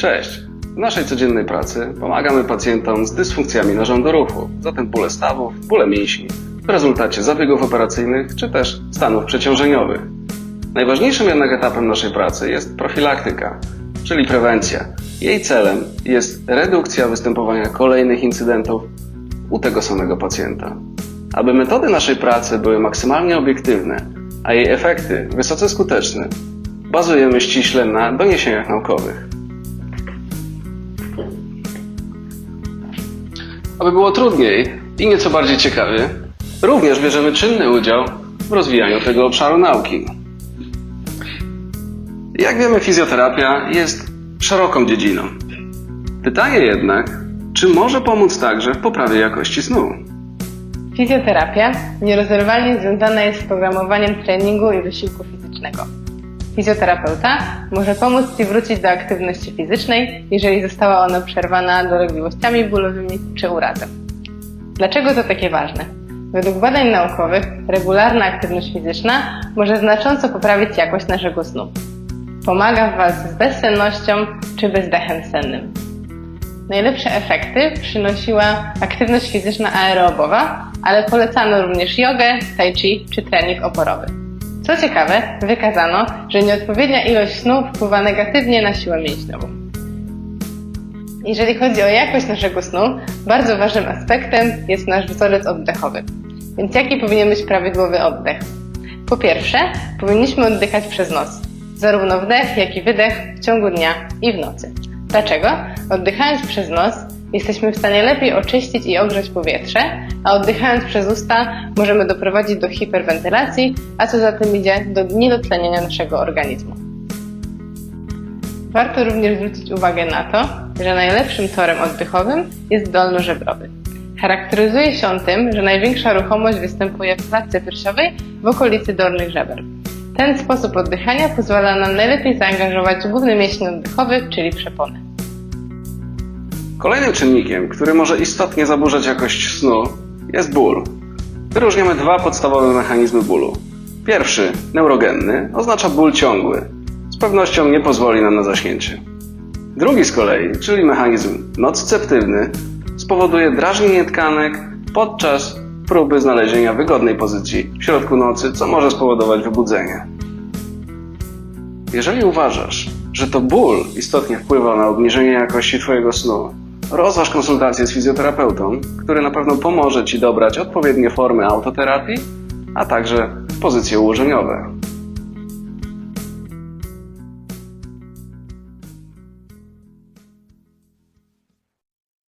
Cześć! W naszej codziennej pracy pomagamy pacjentom z dysfunkcjami narządu ruchu, zatem bóle stawów, bóle mięśni, w rezultacie zabiegów operacyjnych czy też stanów przeciążeniowych. Najważniejszym jednak etapem naszej pracy jest profilaktyka, czyli prewencja. Jej celem jest redukcja występowania kolejnych incydentów u tego samego pacjenta. Aby metody naszej pracy były maksymalnie obiektywne, a jej efekty wysoce skuteczne, bazujemy ściśle na doniesieniach naukowych. Aby było trudniej i nieco bardziej ciekawie, również bierzemy czynny udział w rozwijaniu tego obszaru nauki. Jak wiemy, fizjoterapia jest szeroką dziedziną. Pytanie jednak, czy może pomóc także w poprawie jakości snu? Fizjoterapia nierozerwalnie związana jest z programowaniem treningu i wysiłku fizycznego. Fizjoterapeuta może pomóc Ci wrócić do aktywności fizycznej, jeżeli została ona przerwana dolegliwościami bólowymi czy urazem. Dlaczego to takie ważne? Według badań naukowych regularna aktywność fizyczna może znacząco poprawić jakość naszego snu. Pomaga w walce z bezsennością czy bezdechem sennym. Najlepsze efekty przynosiła aktywność fizyczna aerobowa, ale polecano również jogę, tai chi czy trening oporowy. Co ciekawe, wykazano, że nieodpowiednia ilość snu wpływa negatywnie na siłę mięśniową. Jeżeli chodzi o jakość naszego snu, bardzo ważnym aspektem jest nasz wzorzec oddechowy. Więc jaki powinien być prawidłowy oddech? Po pierwsze, powinniśmy oddychać przez nos. Zarówno wdech, jak i wydech w ciągu dnia i w nocy. Dlaczego? Oddychając przez nos jesteśmy w stanie lepiej oczyścić i ogrzać powietrze, a oddychając przez usta możemy doprowadzić do hiperwentylacji, a co za tym idzie do niedotlenienia naszego organizmu. Warto również zwrócić uwagę na to, że najlepszym torem oddechowym jest dolnożebrowy. Charakteryzuje się on tym, że największa ruchomość występuje w klatce piersiowej w okolicy dolnych żeber. Ten sposób oddychania pozwala nam najlepiej zaangażować główny mięsień oddechowy, czyli przepony. Kolejnym czynnikiem, który może istotnie zaburzać jakość snu, jest ból. Wyróżniamy dwa podstawowe mechanizmy bólu. Pierwszy, neurogenny, oznacza ból ciągły. Z pewnością nie pozwoli nam na zaśnięcie. Drugi z kolei, czyli mechanizm nocceptywny, spowoduje drażnienie tkanek podczas próby znalezienia wygodnej pozycji w środku nocy, co może spowodować wybudzenie. Jeżeli uważasz, że to ból istotnie wpływa na obniżenie jakości Twojego snu, rozważ konsultację z fizjoterapeutą, który na pewno pomoże Ci dobrać odpowiednie formy autoterapii, a także pozycje ułożeniowe.